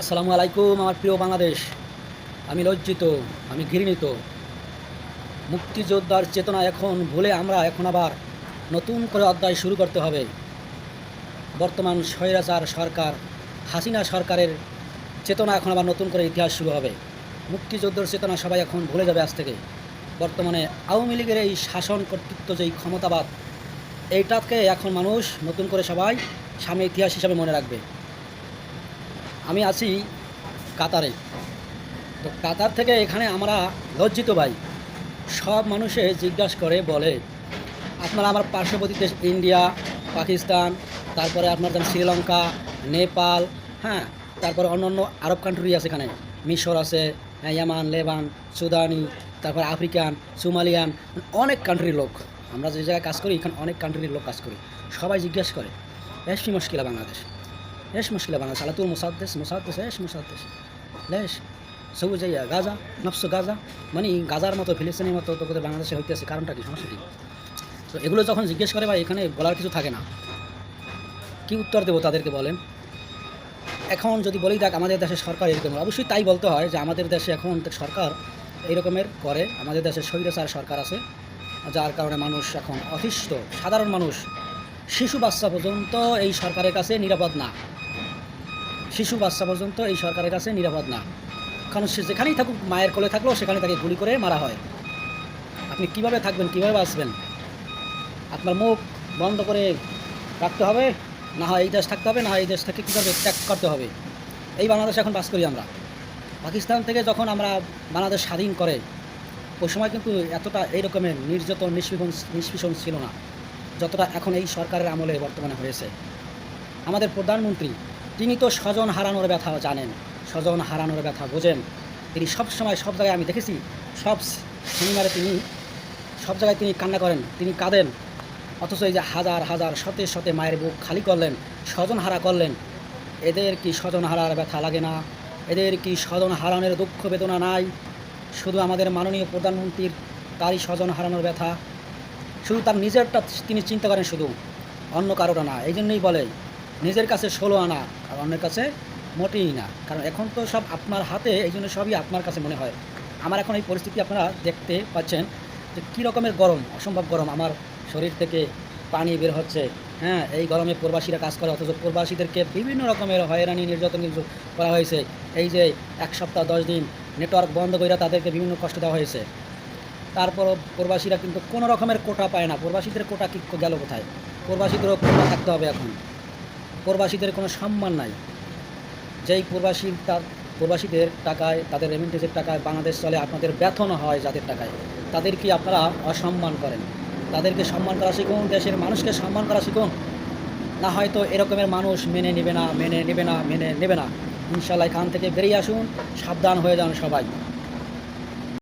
আসসালামু আলাইকুম, আমার প্রিয় বাংলাদেশ। আমি লজ্জিত, আমি ঘৃণিত। মুক্তিযোদ্ধার চেতনা এখন ভুলে আমরা এখন আবার নতুন করে অধ্যায় শুরু করতে হবে। বর্তমান স্বৈরাচার সরকার, হাসিনা সরকারের চেতনা এখন আবার নতুন করে ইতিহাস শুরু হবে। মুক্তিযোদ্ধার চেতনা সবাই এখন ভুলে যাবে আজ থেকে। বর্তমানে আওয়ামী লীগের এই শাসন কর্তৃত্ব যেই ক্ষমতাবাদ, এইটাকে এখন মানুষ নতুন করে সবাই সামনে ইতিহাস হিসাবে মনে রাখবে। আমি আছি কাতারে। তো কাতার থেকে এখানে আমরা লজ্জিত ভাই। সব মানুষে জিজ্ঞাসা করে বলে আপনারা আমার পার্শ্ববর্তী দেশ ইন্ডিয়া পাকিস্তান তারপরে আপনার যেমন শ্রীলঙ্কা নেপাল হ্যাঁ তারপরে অন্য অন্য আরব কান্ট্রি আছে এখানে। মিশর আছে হ্যাঁ, ইয়ামান লেবান সুদানি তারপরে আফ্রিকান সুমালিয়ান অনেক কান্ট্রির লোক। আমরা যে জায়গায় কাজ করি এখানে অনেক কান্ট্রির লোক কাজ করি। সবাই জিজ্ঞাসা করে বেশ মুশকিলা বাংলাদেশ? ايش مشكلة بنا على طول مسدس مسدس ايش مسدس ليش সবু যাইয়া গাজা নফস গাজা মানে গাজার মতো ফিলিস্তিনের মতো তো কোথাও বাংলাদেশে হইতেছে কারণটা কি সমস্যা কি তো এগুলো যখন জিজ্ঞেস করে বা এখানে বলার কিছু থাকে না কি উত্তর দেবো তাদেরকে বলেন এখন যদি বলি দেখ আমাদের দেশের সরকার এরকম অবশ্যই তাই বলতে হয় যে আমাদের দেশে এখন সরকার এই রকমের করে আমাদের দেশে স্বৈরাচার সরকার আছে যার কারণে মানুষ এখন অতিষ্ঠ সাধারণ মানুষ শিশু বাচ্চা পর্যন্ত এই সরকারের কাছে নিরাপদ না। শিশু বাচ্চা পর্যন্ত এই সরকারের কাছে নিরাপদ না। কারণ সে যেখানেই থাকুক, মায়ের কোলে থাকলেও সেখানে তাকে গুলি করে মারা হয়। আপনি কীভাবে থাকবেন, কীভাবে বাঁচবেন? আপনার মুখ বন্ধ করে রাখতে হবে, না হয় এই দেশ থাকতে হবে, না হয় এই দেশ থেকে কীভাবে ত্যাগ করতে হবে। এই বাংলাদেশ এখন বাস করি আমরা। পাকিস্তান থেকে যখন আমরা বাংলাদেশ স্বাধীন করে, ওই সময় কিন্তু এতটা এই রকমের নির্যাতন নিষ্পীষণ নিষ্পীষণ ছিল না। যতটা এখন এই সরকারের আমলে বর্তমানে হয়েছে। আমাদের প্রধানমন্ত্রী, তিনি তো স্বজন হারানোর ব্যথা জানেন। স্বজন হারানোর ব্যথা বোঝেন। তিনি সব সময় সব জায়গায় আমি দেখেছি, সব সিনেমারে তিনি সব জায়গায় তিনি কান্না করেন, তিনি কাঁদেন। অথচ এই যে হাজার হাজার, শতে শতে মায়ের বুক খালি করলেন, স্বজন হারা করলেন। এদের কি স্বজন হারার ব্যথা লাগে না? এদের কি স্বজন হারানোর দুঃখ বেদনা নাই? শুধু আমাদের মাননীয় প্রধানমন্ত্রীর তারই স্বজন হারানোর ব্যথা। শুধু তার নিজেরটা তিনি চিন্তা করেন শুধু, অন্য কারোটা না। এই জন্যই বলে, নিজের কাছে ষোলো আনা, আর অন্যের কাছে মোটেই না। কারণ এখন তো সব আপনার হাতে, এই জন্য সবই আপনার কাছে মনে হয়। আমার এখন এই পরিস্থিতি আপনারা দেখতে পাচ্ছেন যে কী রকমের গরম, অসম্ভব গরম। আমার শরীর থেকে পানি বের হচ্ছে। হ্যাঁ এই গরমে প্রবাসীরা কাজ করে, অথচ প্রবাসীদেরকে বিভিন্ন রকমের হয়রানি, নির্যাতন করা হয়েছে। এই যে এক সপ্তাহ, দশ দিন, নেটওয়ার্ক বন্ধ করে তাদেরকে বিভিন্ন কষ্ট দেওয়া হয়েছে। তারপরও প্রবাসীরা কিন্তু কোনো রকমের কোটা পায় না। প্রবাসীদের কোটা কি গেল কোথায়? প্রবাসীদেরও কোটা থাকতে হবে এখন। প্রবাসীদের কোনো সম্মান নাই। যেই প্রবাসী তার, প্রবাসীদের টাকায়, তাদের রেমিটেন্সের টাকায় বাংলাদেশ চলে, আপনাদের বেতন হয় যাদের টাকায় তাদেরকে আপনারা অসম্মান করেন? তাদেরকে সম্মান করা শিখুন, দেশের মানুষকে সম্মান করা শিখুন। না হয়তো এরকমের মানুষ মেনে নেবে না, মেনে নেবে না, মেনে নেবে না। ইনশাল্লাহ এখান থেকে বেরিয়ে আসুন, সাবধান হয়ে যান সবাই।